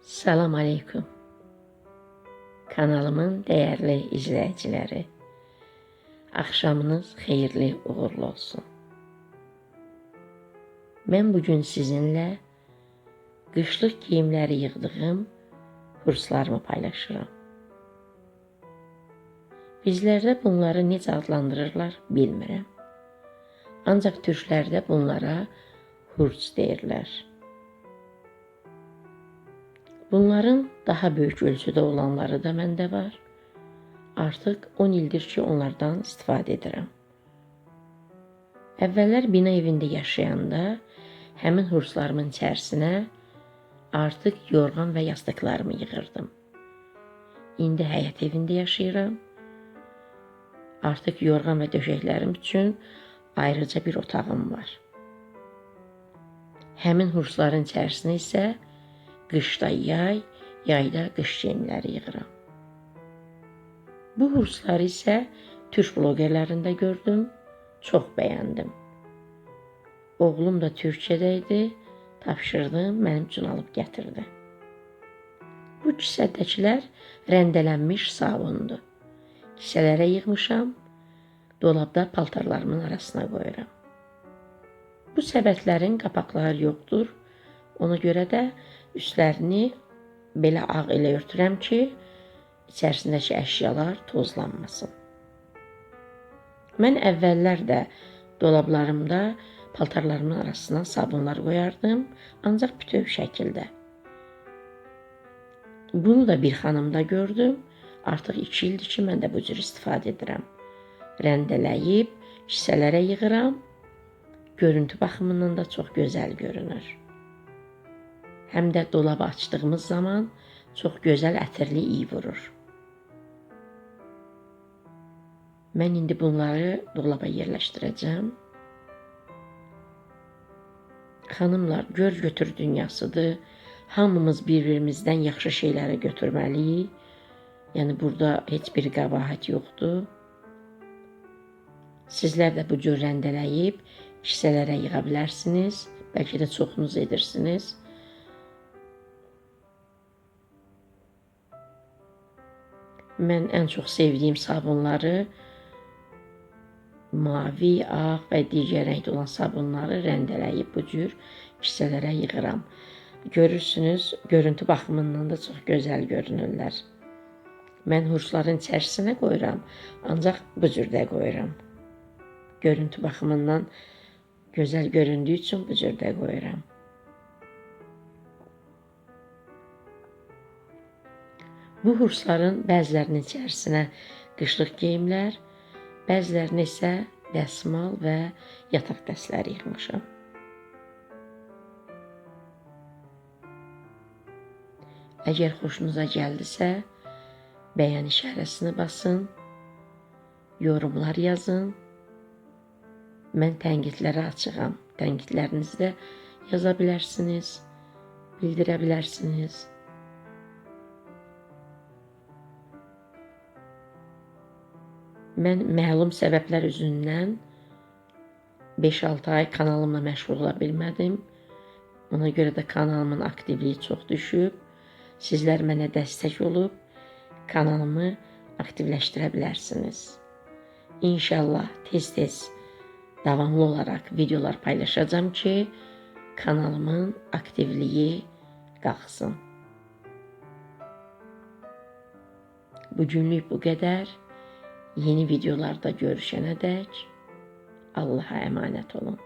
Salam aleyküm. Kanalımın değerli izləyiciləri. Axşamınız xeyirli, uğurlu olsun. Mən bu gün sizinlə qışlıq geyimləri yığdığım kurslarımı paylaşıram. Bizlərdə bunları necə adlandırırlar bilmirəm. Ancaq türklərdə bunlara hurc deyirlər. Bunların daha böyük ölçüdə olanları da məndə var. Artıq 10 ildir ki, onlardan istifadə edirəm. Əvvəllər bina evində yaşayanda həmin hurslarımın içərisinə artıq yorğan və yastıqlarımı yığırdım. İndi həyət evində yaşayıram. Artıq yorğan və döşəklərim üçün ayrıca bir otağım var. Həmin hursların içərisinə isə qışda yay, yayda qış geyimləri yığıram. Bu hursları isə türk bloqerlərində gördüm, çox bəyəndim. Oğlum da Türkiyədə idi, tapşırdım, mənim üçün alıb gətirdi. Bu kisədəkilər rəndələnmiş sabundur. Kisələrə yığmışam, dolabda paltarlarımın arasına qoyuram. Bu səbətlərin qapaqları yoxdur. Ona görə də üstlərini belə ağ ilə örtürəm ki, içərisindəki əşyalar tozlanmasın. Mən əvvəllər də dolablarımda paltarlarımın arasına sabunlar qoyardım, ancaq bütöv şəkildə. Bunu da bir xanımda gördüm. Artıq 2 ildir ki, mən də bu cür istifadə edirəm. Rəndələyib kisələrə yığıram. Görüntü baxımından da çox gözəl görünür. Həm də dolabı açdığımız zaman çox gözəl ətirli iy vurur. Mən indi bunları dolaba yerləşdirəcəm. Xanımlar, gör götür dünyasıdır. Hamımız bir-birimizdən yaxşı şeyləri götürməliyik. Yəni burada heç bir qəbahət yoxdur. Sizlər də bu cür rəndələyib kisələrə yığa bilərsiniz. Bəlkə də çoxunuz edirsiniz. Mən ən çox sevdiyim sabunları mavi, ağ və digər rəngdə olan sabunları rəndələyib bu cür kisələrə yığıram. Görürsünüz, görüntü baxımından da çox gözəl görünürlər. Mən hurçların içərisinə qoyuram, ancaq bu cür də qoyuram. Görüntü baxımından gözəl göründüyü üçün bu cür də qoyuram. Bu hursların bəzilərinin içərisinə qışlıq geyimlər, bəzilərinə isə dəsmal və yataq dəstləri yığmışam. Əgər xoşunuza gəldisə, bəyən işarəsini basın, yorumlar yazın. Mən tənqidlərə açığam. Tənqidlərinizi də yaza bilərsiniz, bildirə bilərsiniz. Mən məlum səbəblər üzündən 5-6 ay kanalımla məşğul ola bilmədim. Ona görə də kanalımın aktivliyi çox düşüb. Sizlər mənə dəstək olub kanalımı aktivləşdirə bilərsiniz. İnşallah tez-tez davamlı olaraq videolar paylaşacağam ki, kanalımın aktivliyi qalxsın. Bugünlük bu qədər. Yeni videolarda görüşene dek Allah'a emanet olun.